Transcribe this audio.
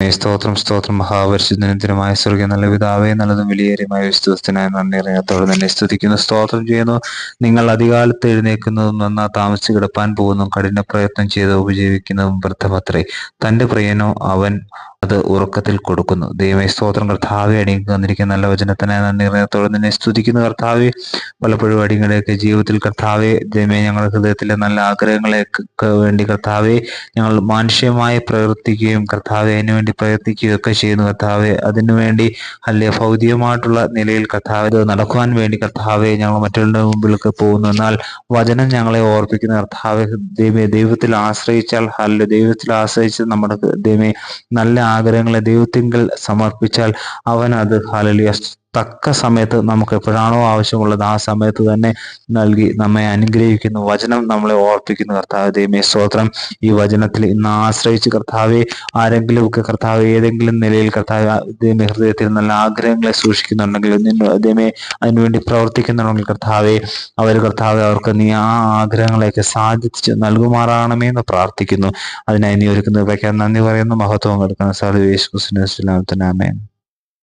സ്തോത്രം സ്തോത്രം മഹാപരിശുദ്ധനത്തിനുമായ സ്വർഗ നല്ല പിതാവേ നല്ലതും വിലയേറിയമായ വിശ്വസ്തനായ നന്ദി അറിയാത്തോടെ തന്നെ സ്തുതിക്കുന്നു സ്തോത്രം ചെയ്യുന്നു. നിങ്ങൾ അധികാലത്ത് എഴുന്നേൽക്കുന്നതും നന്നാ താമസിച്ച് കിടപ്പാൻ പോകുന്നതും കഠിന പ്രയത്നം ചെയ്ത് ഉപജീവിക്കുന്നതും വൃദ്ധമത്രേ. തന്റെ പ്രിയനോ അവൻ അത് ഉറക്കത്തിൽ കൊടുക്കുന്നു. ദൈവമേ സ്തോത്രം. കർത്താവെ അടിയങ്ങൾക്ക് തന്നിരിക്കുന്ന നല്ല വചനത്തിനെ നന്ദി ഹൃദയത്തോടെ നിന്നെ സ്തുതിക്കുന്ന. കർത്താവെ പലപ്പോഴും അടിയങ്ങളെയൊക്കെ ജീവിതത്തിൽ കർത്താവെ ദൈവമേ ഞങ്ങളുടെ ഹൃദയത്തിലെ നല്ല ആഗ്രഹങ്ങളെയൊക്കെ വേണ്ടി കർത്താവെ ഞങ്ങൾ മാനുഷ്യമായി പ്രവർത്തിക്കുകയും കർത്താവെ അതിനു വേണ്ടി പ്രയത്നിക്കുകയും ഒക്കെ ചെയ്യുന്നു. കർത്താവെ അതിനുവേണ്ടി അല്ലെ ഭൗതികമായിട്ടുള്ള നിലയിൽ കർത്താവ് നടക്കുവാൻ വേണ്ടി കർത്താവെ ഞങ്ങൾ മറ്റുള്ളവരുടെ മുമ്പിലൊക്കെ പോകുന്നു. എന്നാൽ വചനം ഞങ്ങളെ ഓർപ്പിക്കുന്ന കർത്താവെ ദൈവത്തിൽ ആശ്രയിച്ചാൽ അല്ലെ ദൈവത്തിൽ ആശ്രയിച്ച് നമ്മുടെ ദൈവമേ നല്ല ആഗ്രഹങ്ങളെ ദൈവത്തിങ്കൽ സമർപ്പിച്ചാൽ അവൻ അത് ഹാലലിയ തക്ക സമയത്ത് നമുക്ക് എപ്പോഴാണോ ആവശ്യമുള്ളത് ആ സമയത്ത് തന്നെ നൽകി നമ്മെ അനുഗ്രഹിക്കുന്നു. വചനം നമ്മളെ ഓർപ്പിക്കുന്നു. കർത്താവ് ദൈവമേ സ്തോത്രം. ഈ വചനത്തിൽ ഇന്ന് ആശ്രയിച്ച് കർത്താവെ ആരെങ്കിലുമൊക്കെ കർത്താവ് ഏതെങ്കിലും നിലയിൽ കർത്താവ് ദൈവമേ ഹൃദയത്തിൽ നല്ല ആഗ്രഹങ്ങളെ സൂക്ഷിക്കുന്നുണ്ടെങ്കിൽ ദൈവമേ അതിനുവേണ്ടി പ്രവർത്തിക്കുന്നുണ്ടെങ്കിൽ കർത്താവെ അവർ കർത്താവ് അവർക്ക് നീ ആ ആഗ്രഹങ്ങളെയൊക്കെ സാധിച്ച് നൽകുമാറാണമേ എന്ന് പ്രാർത്ഥിക്കുന്നു. അതിനായി നീ ഒരുക്കുന്നത് വയ്ക്കാൻ നന്ദി പറയുന്നു. മഹത്വം എടുക്കുന്ന സാധു യേശു ക്രിസ്തുവിന്റെ നാമത്തിൽ ആമേൻ.